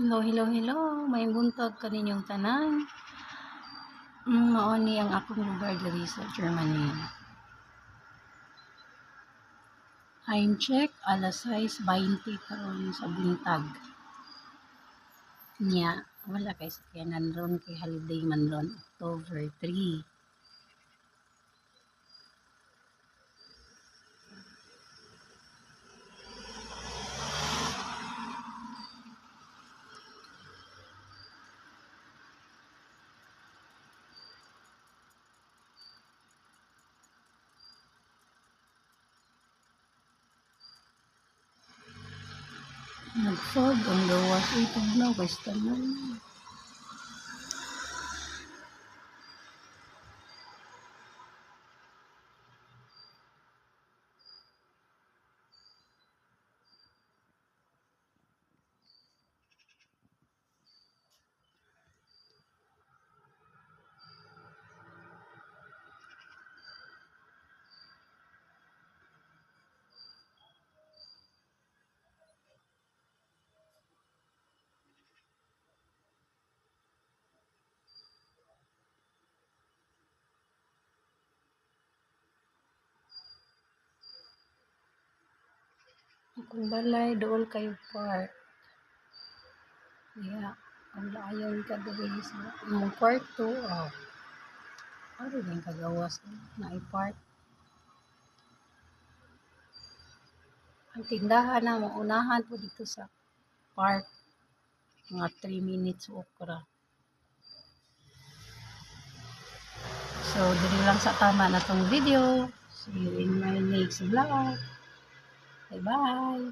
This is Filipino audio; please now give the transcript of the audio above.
Hello, hello, hello. May buntag kaninyong tanan. Mm, mao ni ang akong lugar diri sa Germany. Time check, alas 6.20 karon sa buntag. Nya, wala kay sakyanan ron kay holiday man ron, October 3. Nag-fog ang gawas. Uy, tugnaw, basta na. Akong balay, dool kayo park. Kaya, ang laayon ka diri sa imong kwarto, oh. Ano din kagawas na i-park. Ang tindahan na maunahan po dito sa park. Mga 3 minutes okra. So, dili lang sa tama na tong video. See you in my next vlog. Bye-bye.